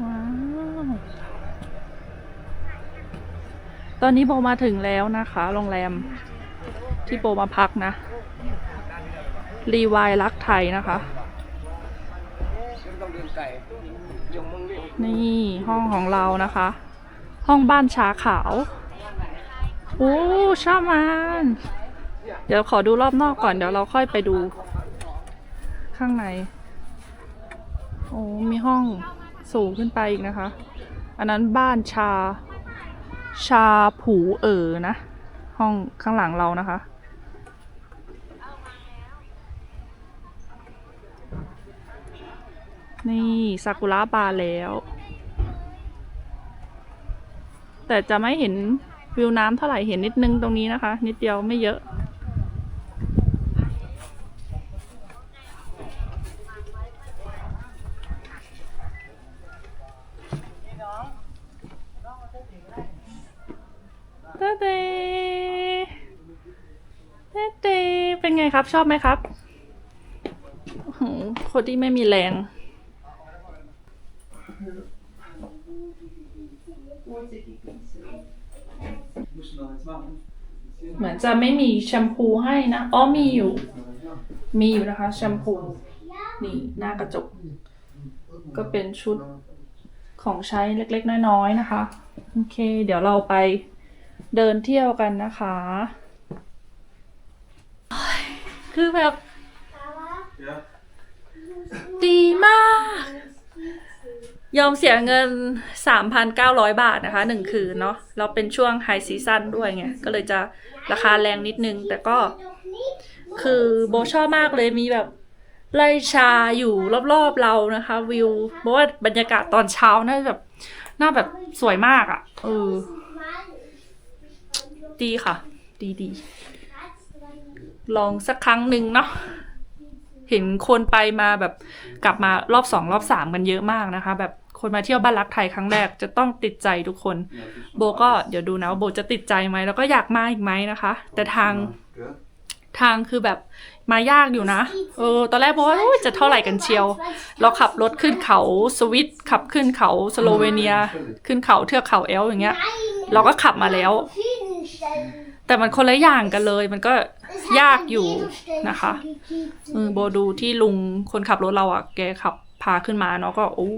ว้าว ตอนนี้โบมาถึงแล้วนะคะ โรงแรมที่โบมาพักนะ รีวายรักไทยนะคะ นี่ห้องของเรานะคะ ห้องบ้านชาขาว โอ้ชอบมันเดี๋ยวขอดูรอบนอกก่อนเดี๋ยวเราค่อยไปดู ข้างใน โอ้มีห้อง สูงขึ้นไปอีกนะคะ อันนั้นบ้านชา ชาผูเอ๋อนะ ห้องข้างหลังเรานะคะ นี่ซากุระบานแล้ว แต่จะไม่เห็นวิวน้ำเท่าไหร่เห็นนิดนึงตรงนี้นะคะ นิดเดียวไม่เยอะ เตเตเตเต้เป็นไงครับ ชอบไหมครับโอ้โคนที่ไม่มีแรงเหมือนจะไม่มีแชมพูให้นะ อ๋อมีอยู่ มีอยู่นะคะ แชมพู นี่หน้ากระจก ก็เป็นชุดของใช้เล็กๆ น้อยๆ นะคะ โอเค เดี๋ยวเราไป เดินเที่ยวกันนะคะ คือแบบดีมาก ยอมเสียเงิน 3,900 บาทนะคะหนึ่งคืนเนาะเราเป็นช่วงไฮซีซันด้วยไง ก็เลยจะราคาแรงนิดนึง แต่ก็คือโบชอบมากเลยมีแบบไล่ชาอยู่รอบๆเรานะคะ วิวเพราะว่าบรรยากาศตอนเช้าน่าแบบน่าแบบสวยมากอะ่ะเออ ดีค่ะ ดีดีลองสักครั้งหนึ่งเนาะเห็นคนไปมาแบบกลับมารอบสองรอบสามกันเยอะมากนะคะ แบบคนมาเที่ยวบ้านรักไทยครั้งแรกจะต้องติดใจทุกคน โบก็เดี๋ยวดูนะว่าโบจะติดใจไหมแล้วก็อยากมาอีกไหมนะคะ แต่ทางทางคือแบบมายากอยู่นะ เออ ตอนแรกโบว่าจะเท่าไหร่กันเชียว เราขับรถขึ้นเขาสวิตขับขึ้นเขาสโลเวเนีย ขึ้นเขาเทือกเขาแอลอย่างเงี้ย เราก็ขับมาแล้ว แต่มันคนละอย่างกันเลย มันก็ยากอยู่นะคะเออโบดูที่ลุงคนขับรถเราอะ แกขับพาขึ้นมาเนาะก็โอ้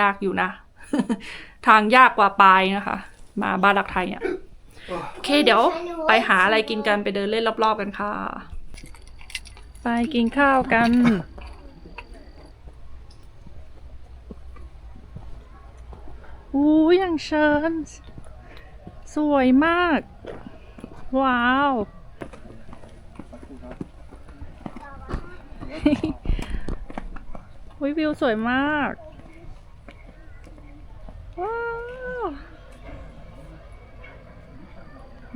ยากอยู่นะ ทางยากกว่าปลายนะคะ มาบ้านรักไทยเนี่ยโอเคเดี๋ยวไปหาอะไรกินกันไปเดินเล่นรอบๆกันค่ะ ไปกินข้าวกัน อู้ยังเชิญ สวยมาก ว้าววิวิวสวยมาก ว้าว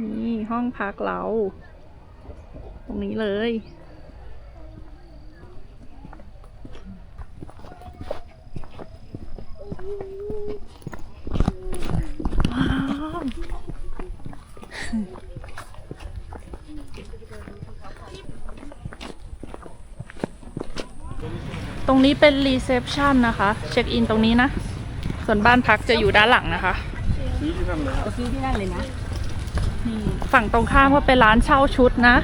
นี่ห้องพักเรา ตรงนี้เลย รงนี้เป็นรีเซพชันนะคะ เช็คอินตรงนี้นะ ส่วนบ้านพักจะอยู่ด้านหลังนะคะ ซื้อที่นั่นเลยครับซื้อที่นั่นเลยนะนี่ฝั่งตรงข้ามก็เป็นร้านเช่าชุดนะ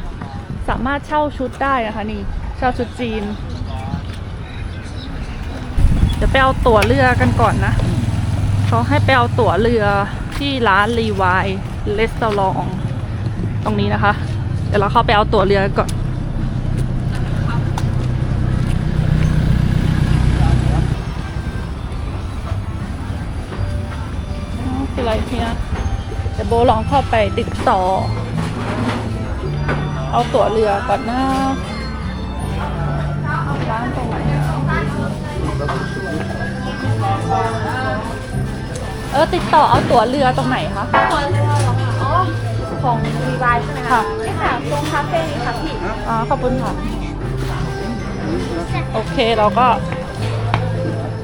สามารถเช่าชุดได้นะคะนี่ เช่าชุดจีน เดี๋ยวไปเอาตั๋วเรือกันก่อนนะ เขาให้ไปเอาตั๋วเรือที่ร้านรีวายเลสตอลอง ตรงนี้นะคะ เดี๋ยวเราเข้าไปเอาตั๋วเรือก่อน ออะไรเนี่ยเดี๋ยวโบลองเข้าไปติดต่อ เอาตั๋วเรือก่อนหน้าร้านตรงไหนอะเออติดต่อเอาตั๋วเรือตรงไหนคะตัวเรือเหรอคะอ๋อของรีไวใช่ไหมค่ะคะนี่ค่ะตรงคาเฟ่นี้ค่ะพี่อ๋อขอบคุณค่ะ โอเคเราก็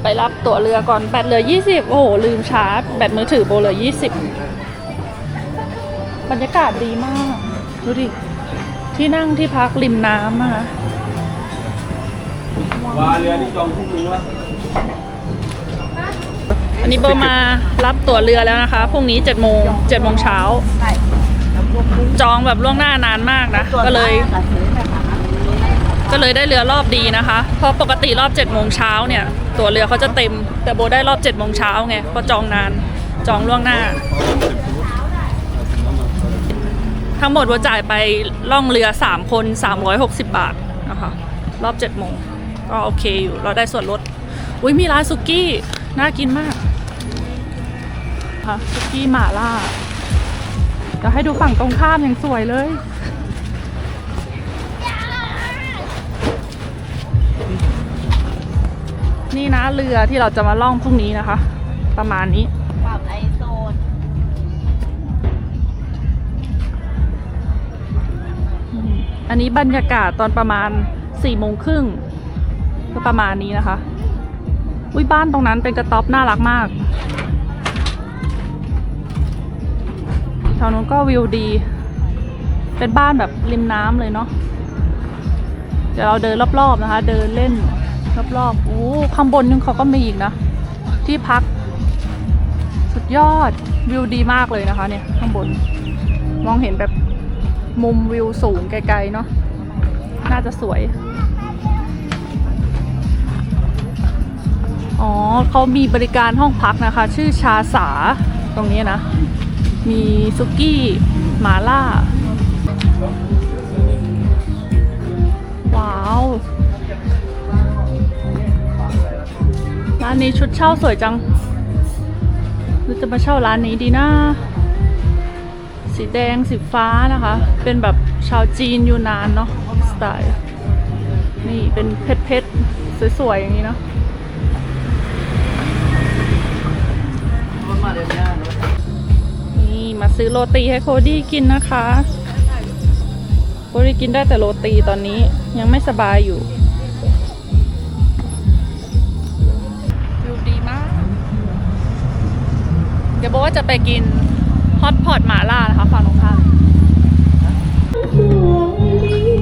ไปรับตั๋วเรือก่อนแบตเหลือยี่สิบโอ้โห ลืมชาร์จ แบตมือถือโบเหลือยี่สิบบรรยากาศดีมาก ดูดิ ที่นั่งที่พักริมน้ำนะคะว่าเรือนี่จองพรุ่งนี้วะอันนี้โบมารับตั๋วเรือแล้วนะคะ พรุ่งนี้7จ็ดโมงเจ็ดโมงเช้า จองแบบล่วงหน้านานมากนะ ก็เลย ก็เลยได้เรือรอบดีนะคะ เพราะปกติรอบ7จ็ดโมงเช้าเนี่ย ตัวเรือเขาจะเต็ม แต่โบได้รอบ7จ็ดโมงเช้าไงเพราะจองนาน จองล่วงหน้า ทั้งหมดโบจ่ายไปล่องเรือ 3 คน 360 บาทนะคะ รอบ7จ็ดโมงก็โอเคอยู่ เราได้ส่วนลด อุ้ยมีร้านสุกี้ น่ากินมากค่ะสุกี้หม่าล่าเดี๋ยวให้ดูฝั่งตรงข้ามอย่างสวยเลย นี่นะเรือที่เราจะมาล่องพรุ่งนี้นะคะ ประมาณนี้ปรับไอโซนอันนี้บรรยากาศตอนประมาณสี่โมงครึ่งก็ประมาณนี้นะคะ อุ้ยบ้านตรงนั้นเป็นกระต๊อบน่ารักมากแถวนู้นก็วิวดี เป็นบ้านแบบริมน้ำเลยเนาะ เดี๋ยวเราเดินรอบๆนะคะ เดินเล่น รอบๆโอ้ข้างบนนึงเขาก็มีอีกนะ ที่พัก สุดยอดวิวดีมากเลยนะคะ เนี่ยข้างบน มองเห็นแบบมุมวิวสูงไกลๆเนาะน่าจะสวย อ๋อเขามีบริการห้องพักนะคะ ชื่อชาสาตรงนี้นะ มีซุกี้หมาล่า ว้าว ร้านนี้ชุดเช่าสวยจังหรือจะมาเช่าร้านนี้ดีนะ สีแดงสีฟ้านะคะ เป็นแบบชาวจีนอยู่นานเนาะสไตล์ นี่เป็นเพชรเพชรๆสวยๆ อย่างนี้เนาะนี่มาซื้อโรตีให้โคดี้กินนะคะ โคดี้กินได้แต่โรตีตอนนี้ยังไม่สบายอยู่ ดี๋ยวโบอกว่าจะไปกินฮอตพอตหมาล่านะคะฝั่งตรงข้าม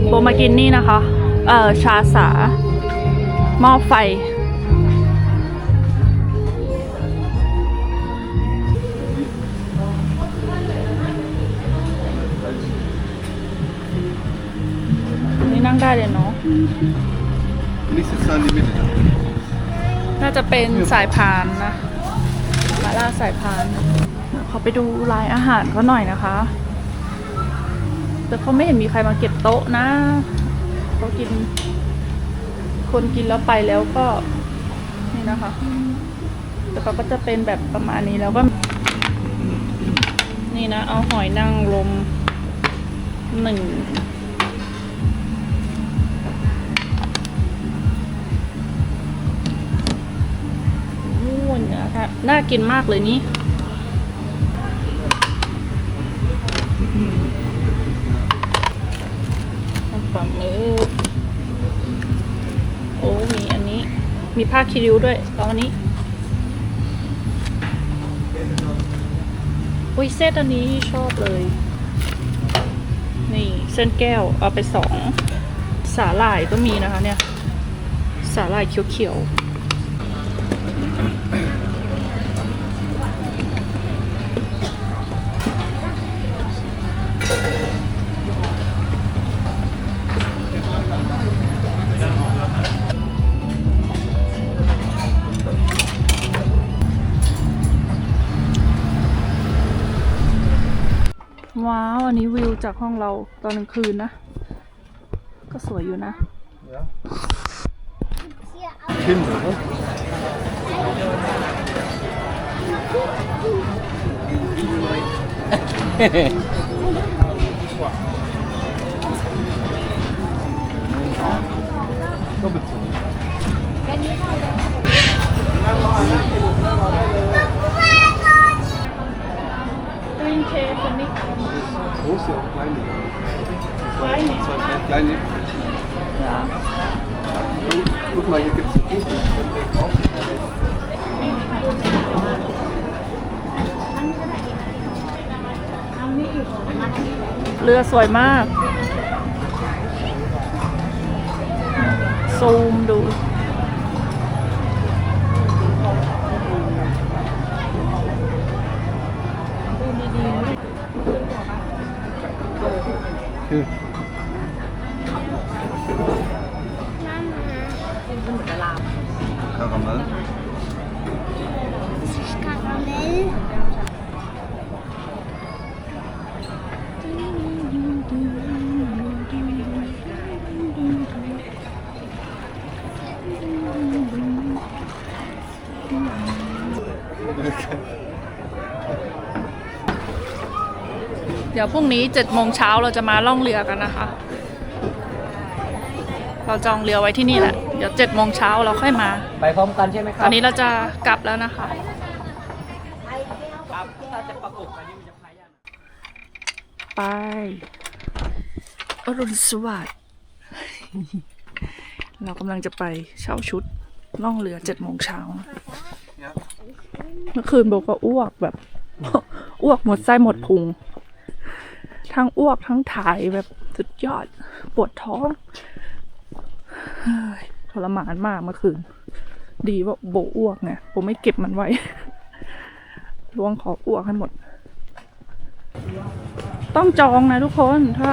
โบมากินนี่นะคะ เอ่อ ชาสา หม้อไฟ นี่นั่งได้เลยเนาะ This is unlimited. น่าจะเป็นสายพานนะหมา ล่าสายพานขาไปดูรายอาหารเขาหน่อยนะคะ แต่เขาไม่เห็นมีใครมาเก็บโต๊ะนะเขากิน คนกินแล้วไปแล้วก็ นี่นะคะ แต่เขาก็จะเป็นแบบประมาณนี้แล้วก็ นี่นะ เอาหอยนางรมหนึ่ง น่ากินมากเลยนี่ฝั่งนี้โอ้มีอันนี้ มีผ้าคีริวด้วยเอาอันนี้อุ้ยเซตอันนี้ชอบเลย นี่เส้นแก้วเอาไปสอง สาหร่ายก็มีนะคะเนี่ย สาหร่ายเขียวๆ อันนี้วิวจากห้องเราตอนกลางคืนนะ ก็สวยอยู่นะ Kinder, ne? สวยมาก ซูมดู คือข้าวกำลัง Kakao เดี๋ยวพรุ่งนี้เจ็ดโมงเช้าเราจะมาล่องเรือกันนะคะ เราจองเรือไว้ที่นี่แหละ เดี๋ยวเจ็ดโมงเช้าเราค่อยมา ไปพร้อมกันใช่ไหมคตรัอบ นนี้เราจะกลับแล้วนะคะครับถ้าจะประกบกันนี่มันจะพายากไปอรุณสวัสดิ์ เรากำลังจะไปเช่าชุดล่องเรือเจ็ดโมงเช้าเมื่อคืนบอกว่าอ้วกแบบ อ้วกหมดไส้หมดพุง ทั้งอ้วกทั้งถ่ายแบบสุดยอด ปวดท้องทรมานมากเมื่อคืน ดีว่าโบอ้วกไงผมไม่เก็บมันไว้ล้วงขออ้วกให้หมด ต้องจองนะทุกคนถ้า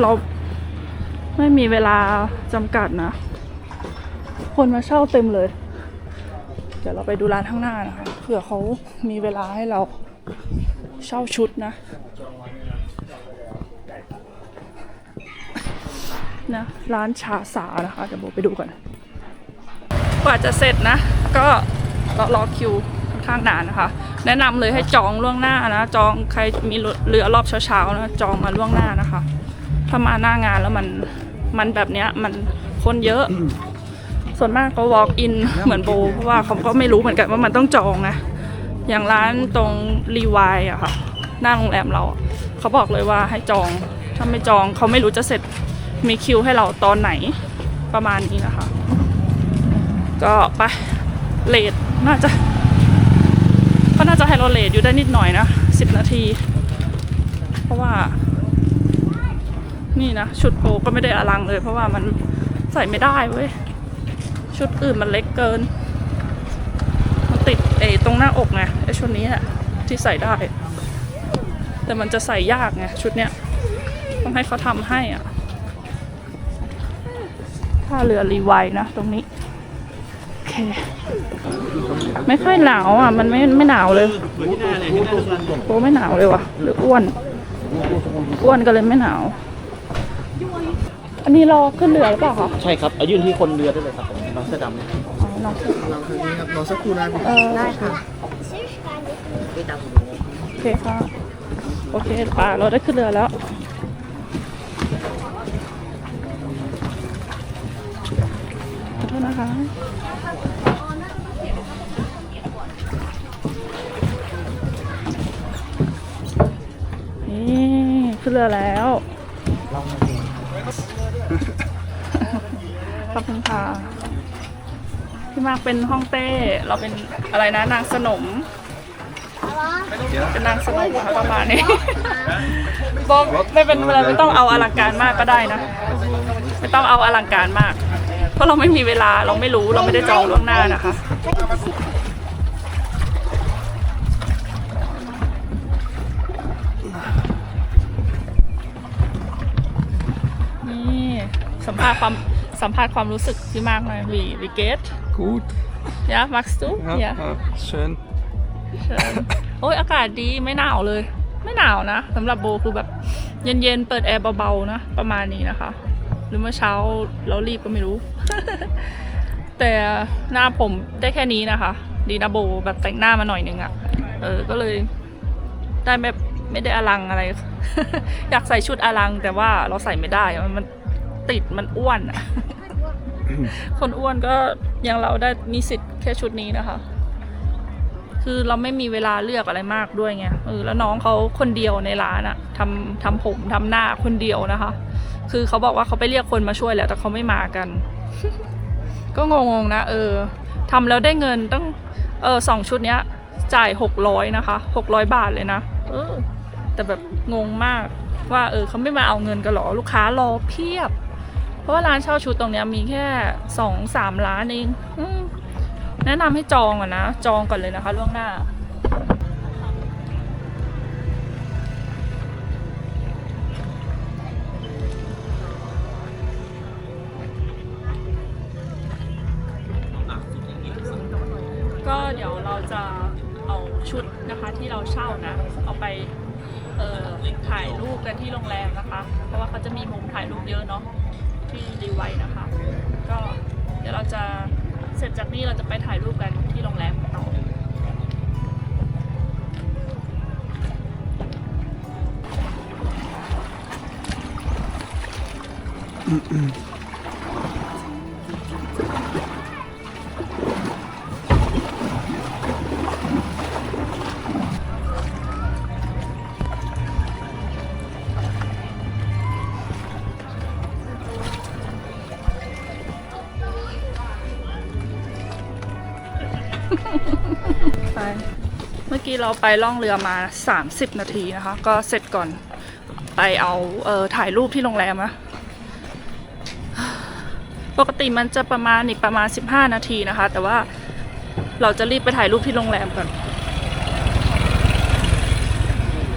เราไม่มีเวลาจำกัดนะ คนมาเช่าเต็มเลย เดี๋ยวเราไปดูร้านข้างหน้านะคะเผื่อเขามีเวลาให้เราเช่าชุดนะ นะร้านชาสานะคะเดี๋ยวโบไปดูก่อนกว่าจะเสร็จนะ ก็รอรอคิวค่อนข้างนานนะคะ แนะนำเลยให้จองล่วงหน้านะ จองใครมีเรือรอบเช้าๆนะจองมาล่วงหน้านะคะ ถ้ามาหน้างานแล้วมันมันแบบเนี้ยมันคนเยอะ ส่วนมากก็ walk in เหมือนโบเพราะว่าเขาก็ไม่รู้เหมือนกันว่ามันต้องจองนะอย่างร้านตรงรีวายอะค่ะ หน้าโรงแรมเราเขาบอกเลยว่าให้จอง ถ้าไม่จองเขาไม่รู้จะเสร็จ มีคิวให้เราตอนไหนประมาณนี้นะคะ ก็ไปเลทน่าจะก็น่าจะให้เราเลทอยู่ได้นิดหน่อยนะสิบนาที เพราะว่า นี่นะ ชุดโปก็ไม่ได้อลังเลย เพราะว่ามันใส่ไม่ได้เว้ย ชุดอื่นมันเล็กเกิน มันติดเอตรงหน้าอกไงไอชุดนี้อะที่ใส่ได้ แต่มันจะใส่ยากไงชุดเนี้ยต้องให้เขาทำให้อะ ท่าเรือรีไวนะตรงนี้ โอเค ไม่ค่อยหนาวอะ มันไม่ไม่หนาวเลยโอ้ไม่หนาวเลยว่ะ หรืออ้วน อ้วนก็เลยไม่หนาว อันนี้รอขึ้นเรือหรือเปล่าคะ ใช่ครับเอายื่นที่คนเรือได้เลยครับผมน้องเสื้อดำเนี่ยอ๋อน้องเราคืนนี้ครับรอสักครู่นะพี่เออได้ค่ะ โอเคค่ะ โอเคป่าเราได้ขึ้นเรือแล้ว นะคะ นี่ขึ้นเรือแล้วขอบคุณค่ะพี่มากเป็นห้องเต้ เราเป็นอะไรนะนางสนม เป็นนางสนมค่ะประมาณนี้บอกไม่เป็นไรไม่ต้องเอาอลังการมากก็ได้นะ ไม่ต้องเอาอลังการมาก เพราะเราไม่มีเวลาเราไม่รู้เราไม่ได้จองล่วงหน้านะคะ นี่สัมภาษณ์ความสัมภาษณ์ความรู้สึกพี่มากหน่อยวีวีเกต Gut. ยะมักซู Ja, ยะ ja, schön. เชิญโอ้ยอากาศดีไม่หนาวเลย ไม่หนาวนะสำหรับโบคือแบบเย็นๆเปิดแอร์เบาๆนะ ประมาณนี้นะคะห รือเมื่อเช้าเรารีบก็ไม่รู้ แต่หน้าผมได้แค่นี้นะคะ ดีนะโบแบบแต่งหน้ามาหน่อยนึงอะ่ะ เออ ก็เลยได้แบบไม่ได้อลังอะไร อยากใส่ชุดอลังแต่ว่าเราใส่ไม่ได้มันมันติดมันอ้วนอะคนอ้วนก็อย่างเราได้มีสิทธิ์แค่ชุดนี้นะคะ คือเราไม่มีเวลาเลือกอะไรมากด้วยไงเออแล้วน้องเขาคนเดียวในร้านอะทำทำผมทำหน้าคนเดียวนะคะ คือเขาบอกว่าเขาไปเรียกคนมาช่วยแล้วแต่เขาไม่มากัน ก็งงๆนะ เออทำแล้วได้เงินตั้งเออสองชุดเนี้ย จ่ายหกร้อยนะคะหกร้อยบาทเลยนะเออ แต่แบบงงมากว่าเออเขาไม่มาเอาเงินกันหรอลูกค้ารอเพียบ เพราะว่าร้านเช่าชุดตรงเนี้ยมีแค่สองสามร้านเองอ แนะนำให้จองอะนะ จองก่อนเลยนะคะล่วงหน้า ก็เดี๋ยวเราจะเอาชุดนะคะที่เราเช่านะ เอาไปเอ่อถ่ายรูปกันที่โรงแรมนะคะ เพราะว่าเขาจะมีมุมถ่ายรูปเยอะเนาะที่รีไว้นะคะ ก็เดี๋ยวเราจะ สร็จจากนี้เราจะไปถ่ายรูปกันที่โรงแรมต่อ เมื่เราไปล่องเรือมา 30 นาทีนะคะ ก็เสร็จก่อนไปเอาเออถ่ายรูปที่โรงแรมอะปกติมันจะประมาณอีกประมาณ 15 นาทีนะคะ แต่ว่าเราจะรีบไปถ่ายรูปที่โรงแรมก่อน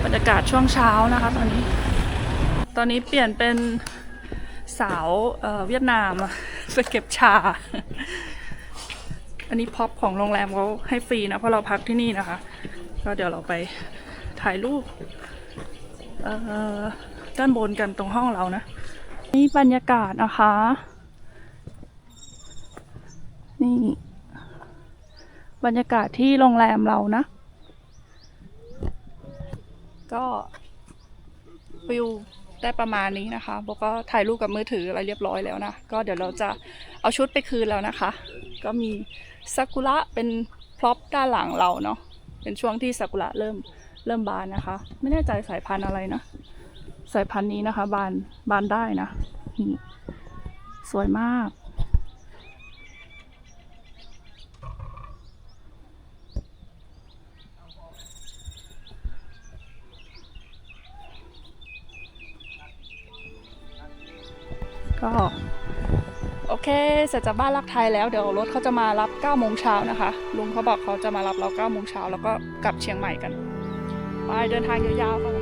บรรยากาศช่วงเช้านะคะตอนนี้ ตอนนี้เปลี่ยนเป็นสาวเเวียดนามอะไปเก็บชา อันนี้พ็อปของโรงแรมเขาให้ฟรีนะเพราะเราพักที่นี่นะคะ ก็เดี๋ยวเราไปถ่ายรูปด้านบนกันตรงห้องเรานะ นี่บรรยากาศนะคะ นี่ บรรยากาศที่โรงแรมเรานะ ก็วิวได้ประมาณนี้นะคะโบก็ถ่ายรูปกับมือถืออะไรเรียบร้อยแล้วนะ ก็เดี๋ยวเราจะเอาชุดไปคืนแล้วนะคะ ก็มีซากุระเป็นพร็อพด้านหลังเราเนาะ เป็นช่วงที่ซากุระเริ่มเริ่มบานนะคะ ไม่แน่ใจสายพันธุ์อะไรนะ สายพันธุ์นี้นะคะ บานบานได้นะนี่สวยมาก ก็ เคเสร็จจากบ้านรักไทยแล้วเดี๋ยวรถเขาจะมารับ9โมงเช้านะคะ ลุงเขาบอกเขาจะมารับเรา9โมงเช้าแล้วก็กลับเชียงใหม่กัน ไปเดินทางยาวๆค่ะ